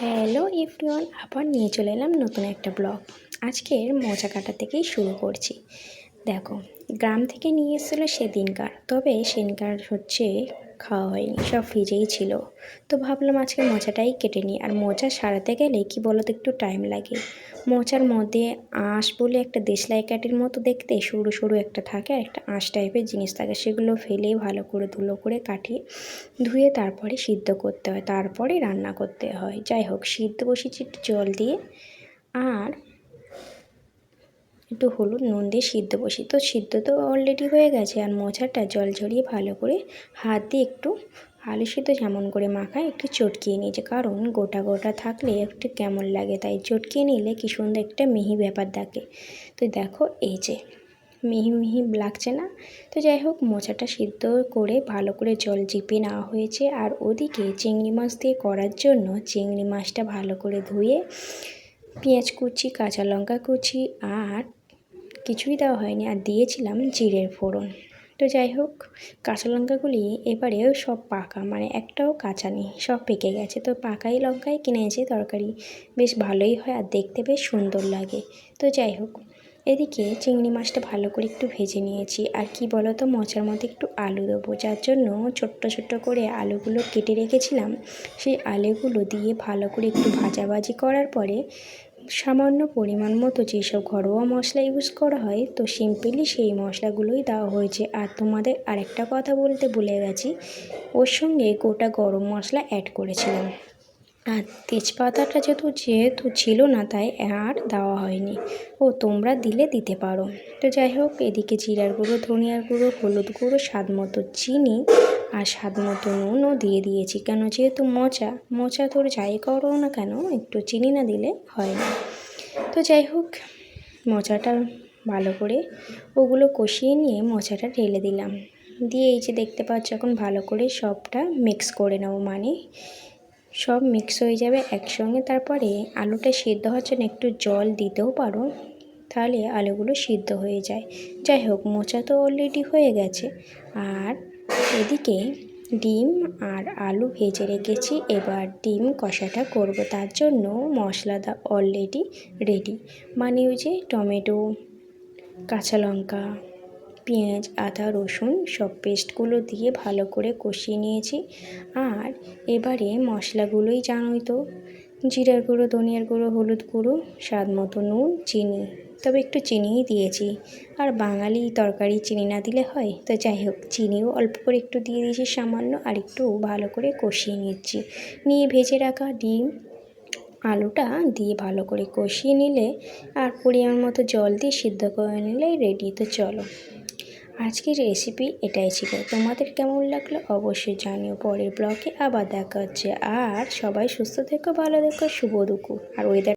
Hello everyone, আবার নিয়ে চলে এলাম নতুন একটা ব্লগ। আজকের মজা কাটা থেকেই শুরু করছি। দেখো, গ্রাম থেকে নিয়ে এসেছিল সেদিনকার তবে সেদিনকার হচ্ছে খাওয়া হয়নি, সব ফ্রিজেই ছিল। তো ভাবলাম আজকে মোচাটাই কেটে নিই। আর মোচা সারাতে গেলে কি বলো তো একটু টাইম লাগে। মোচার মধ্যে আঁশ বলে একটা দেশলাই কাঠের মতো দেখতে সরু সরু একটা থাকে, একটা আঁশ টাইপের জিনিস থাকে। সেগুলো ফেলে ভালো করে ধুলো করে কাটিয়ে ধুয়ে তারপরে সিদ্ধ করতে হয়। তারপরে রান্না করতে হয়। যাই হোক, সিদ্ধ বসিয়েছি জল দিয়ে। আর একটু হলুদ নুন দিয়ে সিদ্ধ বসি তো সিদ্ধ তো অলরেডি হয়ে গেছে আর মোচাটা জল ঝরিয়ে ভালো করে হাত দিয়ে একটু আলু সিদ্ধ যেমন করে মাখায়, একটু চটকিয়ে নিয়েছে। কারণ গোটা গোটা থাকলে একটু কেমন লাগে তাই চটকিয়ে নিলে কি সুন্দর একটা মিহি ব্যাপার দেখে। তো দেখো এই যে মিহি মিহি লাগছে না? তো যাই হোক, মোচাটা সিদ্ধ করে ভালো করে জল চিপে নেওয়া হয়েছে। আর ওদিকে চিংড়ি মাছ দিয়ে করার জন্য চিংড়ি মাছটা ভালো করে ধুয়ে পেঁয়াজ কুচি, কাঁচা লঙ্কা কুচি আর কিছুই দেওয়া হয়নি আর দিয়েছিলাম জিরের ফোড়ন। তো যাই হোক, কাঁচা লঙ্কাগুলি এবারেও সব পাকা মানে একটাও কাঁচা নেই, সব পেকে গেছে। তো পাকাই লঙ্কাই কিনেছি তরকারি বেশ ভালোই হয় আর দেখতে বেশ সুন্দর লাগে। তো যাই হোক, এদিকে চিংড়ি মাছটা ভালো করে একটু ভেজে নিয়েছি। আর কি বলো তো মোচার মধ্যে একটু আলু দেবো। যার জন্য ছোট্ট ছোট্ট করে আলুগুলো কেটে রেখেছিলাম, সেই আলুগুলো দিয়ে ভালো করে একটু ভাজাভাজি করার পরে সামান্য পরিমাণ মতো যেসব ঘরোয়া মশলা ইউজ করা হয়, তো সিম্পলি সেই মশলাগুলোই দেওয়া হয়েছে। আর তোমাদের আরেকটা কথা বলতে ভুলে গেছি, ওর সঙ্গে গোটা গরম মশলা অ্যাড করেছিলাম। আর তেজপাতাটা যেহেতু যেহেতু ছিল না, তাই আর দেওয়া হয়নি। ও, তোমরা দিলে দিতে পারো। তো যাই হোক, এদিকে জিরার গুঁড়ো, ধনিয়ার গুঁড়ো, হলুদ গুঁড়ো, স্বাদ মতো চিনি আর স্বাদ মতো নুনও দিয়ে দিয়েছি। কেন যেহেতু মোচা মোচা তোর যাই করো না কেন, একটু চিনি না দিলে হয় না। তো যাই হোক, মোচাটা ভালো করে ওগুলো কষিয়ে নিয়ে মোচাটা ঢেলে দিলাম। দিয়ে এই যে দেখতে পাচ্ছ, এখন ভালো করে সবটা মিক্স করে নেব। মানে সব মিক্স হয়ে যাবে একসঙ্গে। তারপরে আলুটা সিদ্ধ হওয়ার জন্য একটু জল দিতেও পারো, তাহলে আলুগুলো সিদ্ধ হয়ে যায়। যাই হোক, মোচা তো অলরেডি হয়ে গেছে। আর এদিকে ডিম আর আলু ভেজে রেখেছি, এবার ডিম কষাটা করব। তার জন্য মশলাটা অলরেডি রেডি মানে ওই যে টমেটো, কাঁচা লঙ্কা পেঁয়াজ, আদা, রসুন সব পেস্টগুলো দিয়ে ভালো করে কষিয়ে নিয়েছি। আর এবারে মশলাগুলোই জানোই তো, জিরার গুঁড়ো, ধনিয়ার গুঁড়ো, হলুদ গুঁড়ো, স্বাদ মতো নুন, চিনি, তবে একটু চিনিই দিয়েছি। আর বাঙালি তরকারি চিনি না দিলে হয়? তো যাই হোক, চিনিও অল্প করে একটু দিয়ে দিয়েছি সামান্য, আর একটু ভালো করে কষিয়ে নিচ্ছি। নিয়ে ভেজে রাখা ডিম, আলুটা দিয়ে ভালো করে কষিয়ে নিলে আর পরিমাণ মতো জল দিয়ে সিদ্ধ করে নিলে রেডি তো চলো। আজকের রেসিপি এটাই ছিল। তোমাদের কেমন লাগল অবশ্যই জানিও। পরের ব্লগে আবার দেখা হচ্ছে। আর সবাই সুস্থ থেকো, ভালো থেকো, শুভ দুপুর। আর ওয়েদার